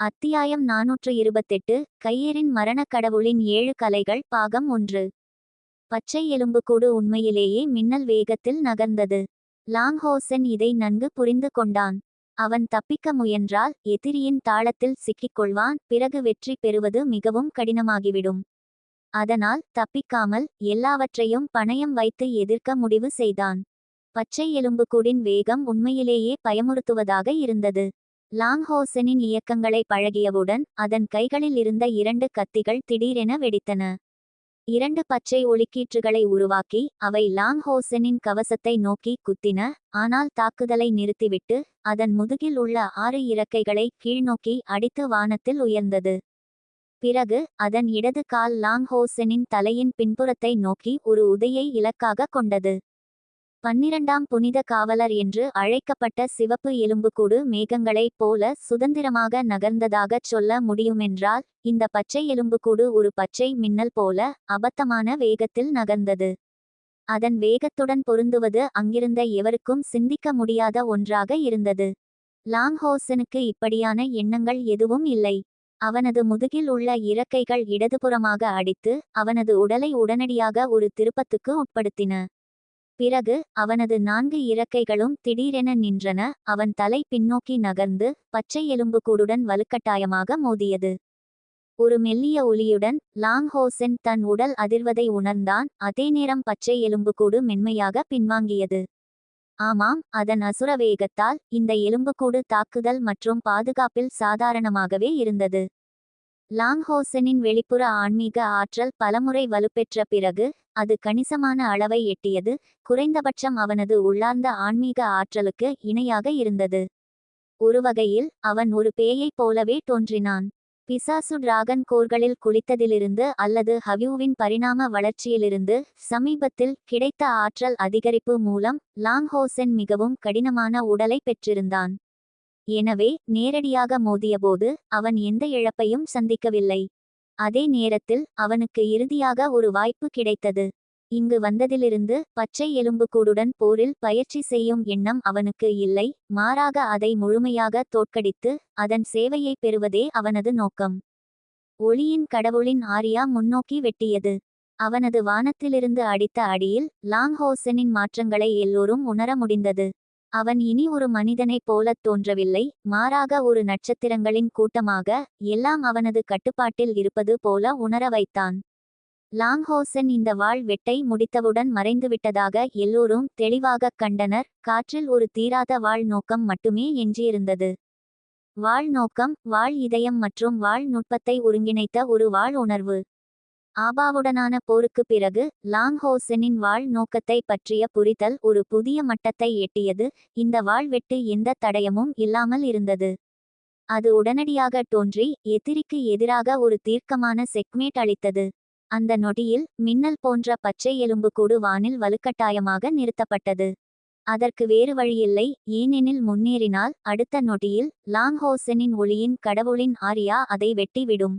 அத்தியாயம் நாநூற்று இருபத்தெட்டு கையரின் மரணக் கடவுளின் ஏழு கலைகள் பாகம் ஒன்று. பச்சை எலும்புக்கூடு உண்மையிலேயே மின்னல் வேகத்தில் நகர்ந்தது. லாங்ஹோசென் இதை நன்கு புரிந்து கொண்டான். அவன் தப்பிக்க முயன்றால் எதிரியின் தாளத்தில் சிக்கிக்கொள்வான் பிறகு வெற்றி பெறுவது மிகவும் கடினமாகிவிடும். அதனால் தப்பிக்காமல் எல்லாவற்றையும் பணயம் வைத்து எதிர்க்க முடிவு செய்தான். பச்சை எலும்புக்கூடின் வேகம் உண்மையிலேயே பயமுறுத்துவதாக இருந்தது. லாங்ஹோசனின் இயக்கங்களை பழகியவுடன் அதன் கைகளில் இருந்த இரண்டு கத்திகள் திடீரென வெடித்தன. இரண்டு பச்சை ஒளிக்கீற்றுகளை உருவாக்கி அவை லாங்ஹோசனின் கவசத்தை நோக்கி குத்தின ஆனால் தாக்குதலை நிறுத்திவிட்டு அதன் முதுகில் உள்ள ஆறு இறக்கைகளை கீழ்நோக்கி அடித்து வானத்தில் உயர்ந்தது. பிறகு அதன் இடது கால் லாங்ஹோசனின் தலையின் பின்புறத்தை நோக்கி ஒரு உதையை இலக்காக கொண்டது. பன்னிரண்டாம் புனித காவலர் என்று அழைக்கப்பட்ட சிவப்பு எலும்புக்கூடு மேகங்களைப் போல சுதந்திரமாக நகர்ந்ததாகச் சொல்ல முடியுமென்றால் இந்த பச்சை எலும்புக்கூடு ஒரு பச்சை மின்னல் போல அபத்தமான வேகத்தில் நகர்ந்தது. அதன் வேகத்துடன் பொருந்துவது அங்கிருந்த எவருக்கும் சிந்திக்க முடியாத ஒன்றாக இருந்தது. லாங்ஹோசனுக்கு இப்படியான எண்ணங்கள் எதுவும் இல்லை. அவனது முதுகில் உள்ள இறக்கைகள் இடதுபுறமாக அடித்து அவனது உடலை உடனடியாக ஒரு திருப்பத்துக்கு உட்படுத்தின. பிறகு அவனது நான்கு இறக்கைகளும் திடீரென நின்றன. அவன் தலை பின்னோக்கி நகர்ந்து பச்சை எலும்புக்கூடுடன் வலுக்கட்டாயமாக மோதியது. ஒரு மெல்லிய ஒலியுடன் லாங்ஹோசென் தன் உடல் அதிர்வதை உணர்ந்தான். அதே நேரம் பச்சை எலும்புக்கூடு மென்மையாக பின்வாங்கியது. ஆமாம் அதன் அசுர வேகத்தால் இந்த எலும்புக்கூடு தாக்குதல் மற்றும் பாதுகாப்பில் சாதாரணமாகவே இருந்தது. லாங்ஹோசனின் வெளிப்புற ஆன்மீக ஆற்றல் பலமுறை வலுப்பெற்ற பிறகு அது கணிசமான அளவை எட்டியது குறைந்தபட்சம் அவனது உள்ளார்ந்த ஆன்மீக ஆற்றலுக்கு இணையாக இருந்தது. ஒருவகையில் அவன் ஒரு பேயைப் போலவே தோன்றினான். பிசாசு டிராகன் கோர்களில் குளித்ததிலிருந்து அல்லது ஹவ்யூவின் பரிணாம வளர்ச்சியிலிருந்து சமீபத்தில் கிடைத்த ஆற்றல் அதிகரிப்பு மூலம் லாங்ஹோசென் மிகவும் கடினமான உடலை பெற்றிருந்தான். எனவே நேரடியாக மோதியபோது அவன் எந்த இழப்பையும் சந்திக்கவில்லை. அதே நேரத்தில் அவனுக்கு இறுதியாக ஒரு வாய்ப்பு கிடைத்தது. இங்கு வந்ததிலிருந்து பச்சை எலும்புக்கூடுடன் போரில் பயிற்சி செய்யும் எண்ணம் அவனுக்கு இல்லை மாறாக அதை முழுமையாக தோற்கடித்து அதன் சேவையை பெறுவதே அவனது நோக்கம். ஒளியின் கடவுளின் ஆரியா முன்னோக்கி வெட்டியது. அவனது வானத்திலிருந்து அடித்த அடியில் லாங்ஹோசனின் மாற்றங்களை எல்லோரும் உணர முடிந்தது. அவன் இனி ஒரு மனிதனைப் போலத் தோன்றவில்லை. மாறாக ஒரு நட்சத்திரங்களின் கூட்டமாக எல்லாம் அவனது கட்டுப்பாட்டில் இருப்பது போல உணர வைத்தான். லாங்ஹோசன் இந்த வாழ் வெட்டை முடித்தவுடன் மறைந்துவிட்டதாக எல்லோரும் தெளிவாகக் கண்டனர். காற்றில் ஒரு தீராத வாழ் நோக்கம் மட்டுமே எஞ்சியிருந்தது. வாழ் நோக்கம் வாழ் இதயம் மற்றும் வாழ் நுட்பத்தை ஒருங்கிணைத்த ஒரு வாழ் உணர்வு. ஆபாவுடனான போருக்கு பிறகு லாங்ஹோசனின் வாழ் நோக்கத்தை பற்றிய புரிதல் ஒரு புதிய மட்டத்தை எட்டியது. இந்த வாழ்வெட்டு எந்த தடயமும் இல்லாமல் இருந்தது. அது உடனடியாக தோன்றி எதிரிக்கு எதிராக ஒரு தீர்க்கமான செக்மேட் அளித்தது. அந்த நொடியில் மின்னல் போன்ற பச்சை எலும்புக்கூடு வானில் வலுக்கட்டாயமாக நிறுத்தப்பட்டது. அதற்கு வேறு வழியில்லை. ஏனெனில் முன்னேறினால் அடுத்த நொடியில் லாங்ஹோசனின் ஒளியின் கடவுளின் ஆரியா அதை வெட்டிவிடும்.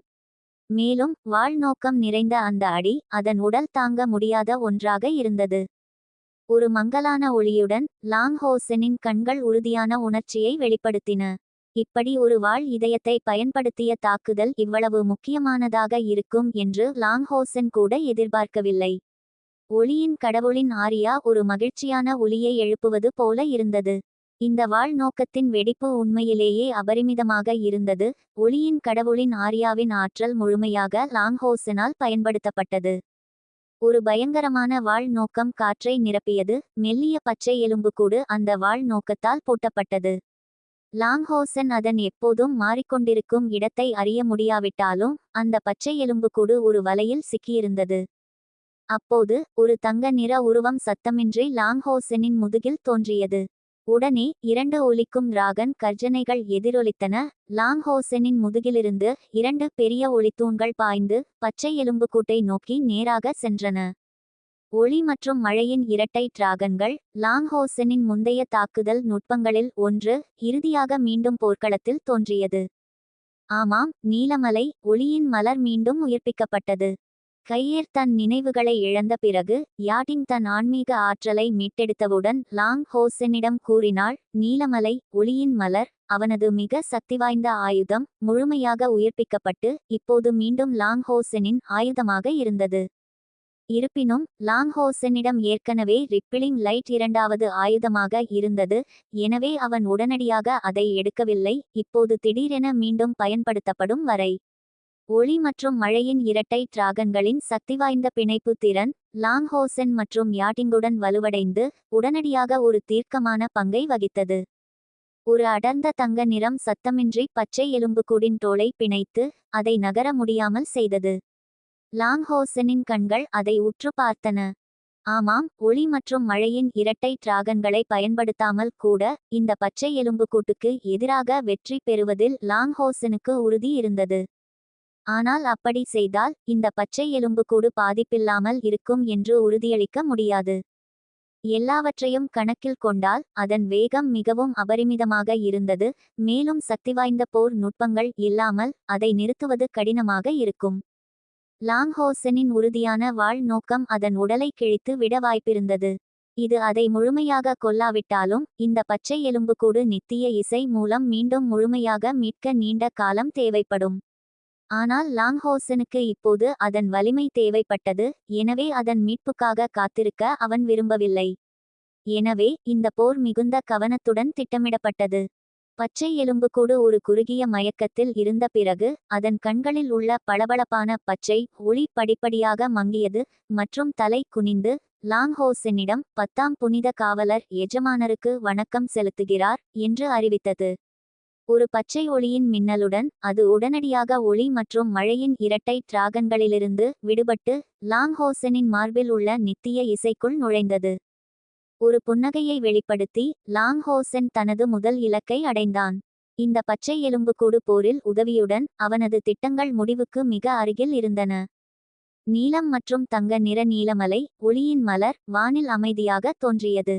மேலும் வாழ்நோக்கம் நிறைந்த அந்த அடி அதன் உடல் தாங்க முடியாத ஒன்றாக இருந்தது. ஒரு மங்கலான ஒளியுடன் லாங்ஹோசனின் கண்கள் உறுதியான உணர்ச்சியை வெளிப்படுத்தின. இப்படி ஒரு வாழ் இதயத்தை பயன்படுத்திய தாக்குதல் இவ்வளவு முக்கியமானதாக இருக்கும் என்று லாங்ஹோசன் கூட எதிர்பார்க்கவில்லை. ஒளியின் கடவுளின் ஆரியா ஒரு மகிழ்ச்சியான ஒளியை எழுப்புவது போல இருந்தது. இந்த வாழ் நோக்கத்தின் வெடிப்பு உண்மையிலேயே அபரிமிதமாக இருந்தது. ஒளியின் கடவுளின் ஆரியாவின் ஆற்றல் முழுமையாக லாங்ஹோசனால் பயன்படுத்தப்பட்டது. ஒரு பயங்கரமான வாழ் நோக்கம் காற்றை நிரப்பியது. மெல்லிய பச்சை எலும்புக்கூடு அந்த வாழ் நோக்கத்தால் பூட்டப்பட்டது. லாங்ஹோசன் அதன் எப்போதும் மாறிக்கொண்டிருக்கும் இடத்தை அறிய முடியாவிட்டாலும் அந்த பச்சை எலும்புக்கூடு ஒரு வலையில் சிக்கியிருந்தது. அப்போது ஒரு தங்க நிற உருவம் சத்தமின்றி லாங்ஹோசனின் முதுகில் தோன்றியது. உடனே இரண்டு ஒலிக்கும் ராகன் கர்ஜனைகள் எதிரொலித்தன. லாங்ஹோசனின் முதுகிலிருந்து இரண்டு பெரிய ஒளித்தூண்கள் பாய்ந்து பச்சை எலும்புக்கூட்டை நோக்கி நேராக சென்றன. ஒளி மற்றும் மழையின் இரட்டை டிராகன்கள் லாங்ஹோசனின் முந்தைய தாக்குதல் நுட்பங்களில் ஒன்று இறுதியாக மீண்டும் போர்க்களத்தில் தோன்றியது. ஆமாம் நீலமலை ஒளியின் மலர் மீண்டும் உயிர்ப்பிக்கப்பட்டது. கையேர் தன் நினைவுகளை இழந்த பிறகு யாட்டிங் தன் ஆன்மீக ஆற்றலை மீட்டெடுத்தவுடன் லாங் ஹோசனிடம் கூறினாள் நீலமலை ஒளியின் மலர் அவனது மிக சக்திவாய்ந்த ஆயுதம் முழுமையாக உயிர்ப்பிக்கப்பட்டு இப்போது மீண்டும் லாங் ஹோசனின் ஆயுதமாக இருந்தது. இருப்பினும் லாங் ஹோசனிடம் ஏற்கனவே ரிப்பிளிங் லைட் இரண்டாவது ஆயுதமாக இருந்தது எனவே அவன் உடனடியாக அதை எடுக்கவில்லை இப்போது திடீரென மீண்டும் பயன்படுத்தப்படும் வரை. ஒளி மற்றும் மழையின் இரட்டை டிராகன்களின் சக்திவாய்ந்த பிணைப்பு திறன் லாங்ஹோசென் மற்றும் யாட்டிங்குடன் வலுவடைந்து உடனடியாக ஒரு தீர்க்கமான பங்கை வகித்தது. ஒரு அடர்ந்த தங்க நிறம் சத்தமின்றி பச்சை எலும்புக்கூடின் தோலை பிணைத்து அதை நகர முடியாமல் செய்தது. லாங்ஹோசனின் கண்கள் அதை உற்று பார்த்தன. ஆமாம் ஒளி மற்றும் மழையின் இரட்டை டிராகன்களை பயன்படுத்தாமல் கூட இந்த பச்சை எலும்புக்கூட்டுக்கு எதிராக வெற்றி பெறுவதில் லாங்ஹோசனுக்கு உறுதி இருந்தது. ஆனால் அப்படி செய்தால் இந்த பச்சை எலும்புக்கூடு பாதிப்பில்லாமல் இருக்கும் என்று உறுதியளிக்க முடியாது. எல்லாவற்றையும் கணக்கில் கொண்டால் அதன் வேகம் மிகவும் அபரிமிதமாக இருந்தது மேலும் சக்திவாய்ந்த போர் நுட்பங்கள் இல்லாமல் அதை நிறுத்துவது கடினமாக இருக்கும். லாங்ஹோசனின் உறுதியான வாழ் நோக்கம் அதன் உடலை கிழித்து விட வாய்ப்பிருந்தது. இது அதை முழுமையாக கொல்லாவிட்டாலும் இந்த பச்சை எலும்புக்கூடு நித்திய இசை மூலம் மீண்டும் முழுமையாக மீட்க நீண்ட காலம் தேவைப்படும். ஆனால் லாங்ஹோசனுக்கு இப்போது அதன் வலிமை தேவைப்பட்டது எனவே அதன் மீட்புக்காக காத்திருக்க அவன் விரும்பவில்லை. எனவே இந்த போர் மிகுந்த கவனத்துடன் திட்டமிடப்பட்டது. பச்சை எலும்புக்கூடு ஒரு குறுகிய மயக்கத்தில் இருந்த பிறகு அதன் கண்களில் உள்ள பளபளப்பான பச்சை ஒளி படிப்படியாக மங்கியது மற்றும் தலை குனிந்து லாங்ஹோசனிடம் பத்தாம் புனித காவலர் எஜமானருக்கு வணக்கம் செலுத்துகிறார் என்று அறிவித்தது. ஒரு பச்சை ஒளியின் மின்னலுடன் அது உடனடியாக ஒளி மற்றும் மழையின் இரட்டை டிராகன்களிலிருந்து விடுபட்டு லாங்ஹோசனின் மார்பில் உள்ள நித்திய இசைக்குள் நுழைந்தது. ஒரு புன்னகையை வெளிப்படுத்தி லாங்ஹோசன் தனது முதல் இலக்கை அடைந்தான். இந்த பச்சை எலும்புக்கூடு போரில் உதவியுடன் அவனது திட்டங்கள் முடிவுக்கு மிக அருகில் இருந்தன. நீலம் மற்றும் தங்க நிற நீலமலை ஒளியின் மலர் வானில் அமைதியாக தோன்றியது.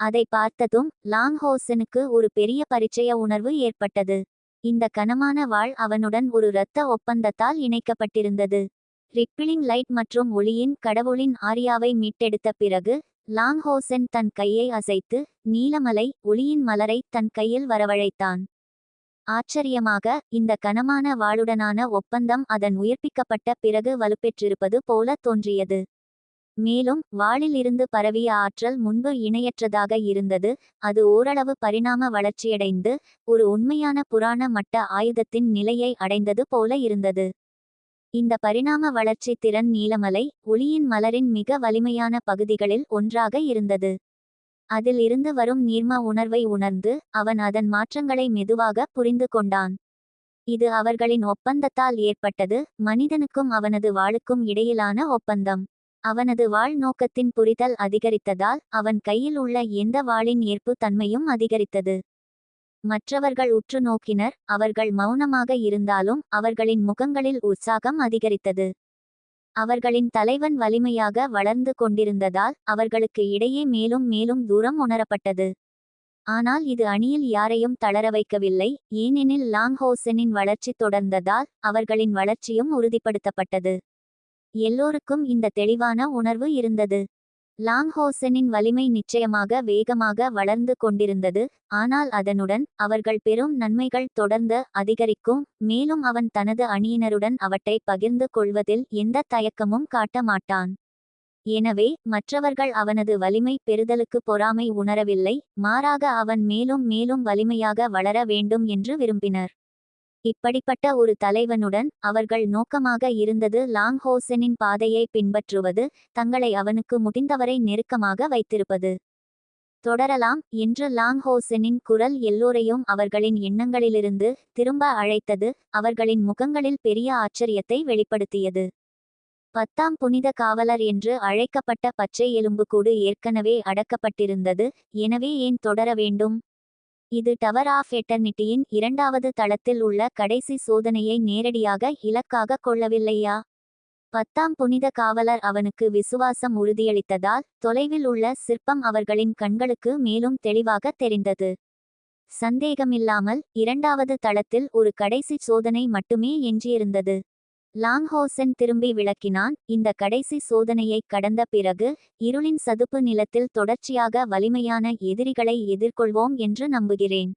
அதை பார்த்ததும் லாங்ஹோசனுக்கு ஒரு பெரிய பரிச்சய உணர்வு ஏற்பட்டது. இந்த கனமான வாழ் அவனுடன் ஒரு இரத்த ஒப்பந்தத்தால் இணைக்கப்பட்டிருந்தது. ரிப்பிளிங் லைட் மற்றும் ஒளியின் கடவுளின் ஆரியாவை மீட்டெடுத்த பிறகு லாங்ஹோசன் தன் கையை அசைத்து நீலமலை ஒளியின் மலரை தன் கையில் வரவழைத்தான். ஆச்சரியமாக இந்த கனமான வாளுடனான ஒப்பந்தம் அதன் உயிர்ப்பிக்கப்பட்ட பிறகு வலுப்பெற்றிருப்பது போல தோன்றியது. மேலும் வாளில் இருந்து பரவிய ஆற்றல் முன்பு இணையற்றதாக இருந்தது அது ஓரளவு பரிணாம வளர்ச்சியடைந்து ஒரு உண்மையான புராண மட்ட ஆயுதத்தின் நிலையை அடைந்தது போல இருந்தது. இந்த பரிணாம வளர்ச்சி திறன் நீலமலை ஒளியின் மலரின் மிக வலிமையான பகுதிகளில் ஒன்றாக இருந்தது. அதில் இருந்து வரும் நீர்ம உணர்வை உணர்ந்து அவன் அதன் மாற்றங்களை மெதுவாக புரிந்து கொண்டான். இது அவர்களின் ஒப்பந்தத்தால் ஏற்பட்டது மனிதனுக்கும் அவனது வாளுக்கும் இடையிலான ஒப்பந்தம். அவனது வாழ் நோக்கத்தின் புரிதல் அதிகரித்ததால் அவன் கையில் உள்ள எந்த வாளின் ஏற்பு தன்மையும் அதிகரித்தது. மற்றவர்கள் உற்று நோக்கினர் அவர்கள் மௌனமாக இருந்தாலும் அவர்களின் முகங்களில் உற்சாகம் அதிகரித்தது. அவர்களின் தலைவன் வலிமையாக வளர்ந்து கொண்டிருந்ததால் அவர்களுக்கு இடையே மேலும் மேலும் தூரம் உணரப்பட்டது. ஆனால் இது அணியில் யாரையும் தளர வைக்கவில்லை ஏனெனில் லாங்ஹோசனின் வளர்ச்சி தொடர்ந்ததால் அவர்களின் வளர்ச்சியும் உறுதிப்படுத்தப்பட்டது. எல்லோருக்கும் இந்த தெளிவான உணர்வு இருந்தது. லாங்ஹோசனின் வலிமை நிச்சயமாக வேகமாக வளர்ந்து கொண்டிருந்தது ஆனால் அதனுடன் அவர்கள் பெரும் நன்மைகள் தொடர்ந்து அதிகரிக்கும் மேலும் அவன் தனது அணியினருடன் அவற்றை பகிர்ந்து கொள்வதில் எந்த தயக்கமும் காட்ட மாட்டான். எனவே மற்றவர்கள் அவனது வலிமை பெறுதலுக்கு பொறாமை உணரவில்லை மாறாக அவன் மேலும் மேலும் வலிமையாக வளர வேண்டும் என்று விரும்பினர். இப்படிப்பட்ட ஒரு தலைவனுடன் அவர்கள் நோக்கமாக இருந்தது லாங்ஹோசனின் பாதையை பின்பற்றுவது தங்களை அவனுக்கு முடிந்தவரை நெருக்கமாக வைத்திருப்பது. தொடரலாம் என்று லாங்ஹோசனின் குரல் எல்லோரையும் அவர்களின் எண்ணங்களிலிருந்து திரும்ப அழைத்தது அவர்களின் முகங்களில் பெரிய ஆச்சரியத்தை வெளிப்படுத்தியது. பத்தாம் புனித காவலர் என்று அழைக்கப்பட்ட பச்சை எலும்புக்கூடு ஏற்கனவே அடக்கப்பட்டிருந்தது எனவே ஏன் தொடர வேண்டும்? இது டவர் ஆஃப் எட்டர்னிட்டியின் இரண்டாவது தளத்தில் உள்ள கடைசி சோதனையை நேரடியாக இலக்காக கொள்ளவில்லையா? பத்தாம் புனித காவலர் அவனுக்கு விசுவாசம் உறுதியளித்ததால் தொலைவில் உள்ள சிற்பம் அவர்களின் கண்களுக்கு மேலும் தெளிவாக தெரிந்தது. சந்தேகமில்லாமல் இரண்டாவது தளத்தில் ஒரு கடைசி சோதனை மட்டுமே எஞ்சியிருந்தது. லாங்ஹோசன் திரும்பி விளக்கினான் இந்த கடைசி சோதனையை கடந்த பிறகு இருளின் சதுப்பு நிலத்தில் தொடர்ச்சியாக வலிமையான எதிரிகளை எதிர்கொள்வோம் என்று நம்புகிறேன்.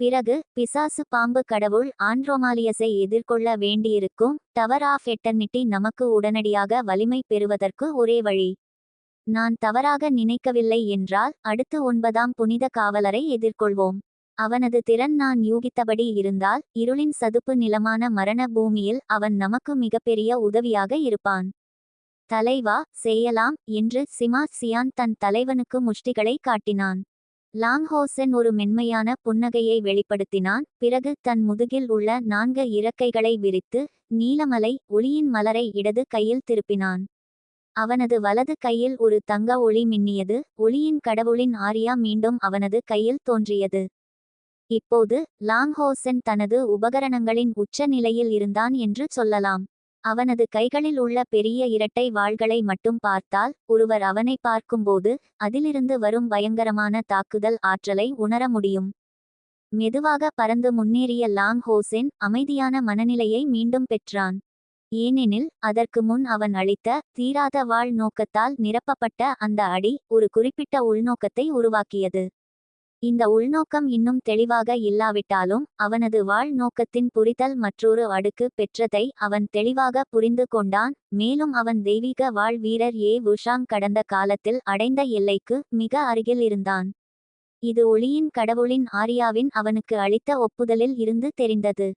பிறகு பிசாசு பாம்பு கடவுள் ஆண்ட்ரோமாலியஸை எதிர்கொள்ள வேண்டியிருக்கும் டவர் ஆஃப் எட்டர்னிட்டி நமக்கு உடனடியாக வலிமை பெறுவதற்கு ஒரே வழி. நான் தவறாக நினைக்கவில்லை என்றால் அடுத்து ஒன்பதாம் புனித காவலரை எதிர்கொள்வோம். அவனது திறன் நான் யூகித்தபடி இருந்தால் இருளின் சதுப்பு நிலமான மரண பூமியில் அவன் நமக்கு மிகப்பெரிய உதவியாக இருப்பான். தலைவா செய்யலாம் என்று சிமா சியான் தன் தலைவனுக்கு முஷ்டிகளை காட்டினான். லாங்ஹோசன் ஒரு மென்மையான புன்னகையை வெளிப்படுத்தினான் பிறகு தன் முதுகில் உள்ள நான்கு இறக்கைகளை விரித்து நீலமலை ஒளியின் மலரை இடது கையில் திருப்பினான். அவனது வலது கையில் ஒரு தங்க ஒளி மின்னியது ஒளியின் கடவுளின் ஆரியா மீண்டும் அவனது கையில் தோன்றியது. இப்போது லாங்ஹோசென் தனது உபகரணங்களின் உச்ச நிலையில் இருந்தான் என்று சொல்லலாம். அவனது கைகளில் உள்ள பெரிய இரட்டை வாள்களை மட்டும் பார்த்தால் ஒருவர் அவனை பார்க்கும்போது அதிலிருந்து வரும் பயங்கரமான தாக்குதல் ஆற்றலை உணர முடியும். மெதுவாக பறந்து முன்னேறிய லாங் ஹோசென் அமைதியான மனநிலையை மீண்டும் பெற்றான். ஏனெனில் அதற்கு முன் அவன் அளித்த தீராத வாழ் நோக்கத்தால் நிரப்பப்பட்ட அந்த அடி ஒரு குறிப்பிட்ட உள்நோக்கத்தை உருவாக்கியது. இந்த உள்நோக்கம் இன்னும் தெளிவாக இல்லாவிட்டாலும் அவனது வாழ் நோக்கத்தின் புரிதல் மற்றொரு அடுக்கு பெற்றதை அவன் தெளிவாக புரிந்து கொண்டான். மேலும் அவன் தெய்வீக வாழ் வீரர் ஏ. உஷாங் கடந்த காலத்தில் அடைந்த எல்லைக்கு மிக அருகில் இருந்தான். இது ஒளியின் கடவுளின் ஆரியாவின் அவனுக்கு அளித்த ஒப்புதலில் இருந்து தெரிந்தது.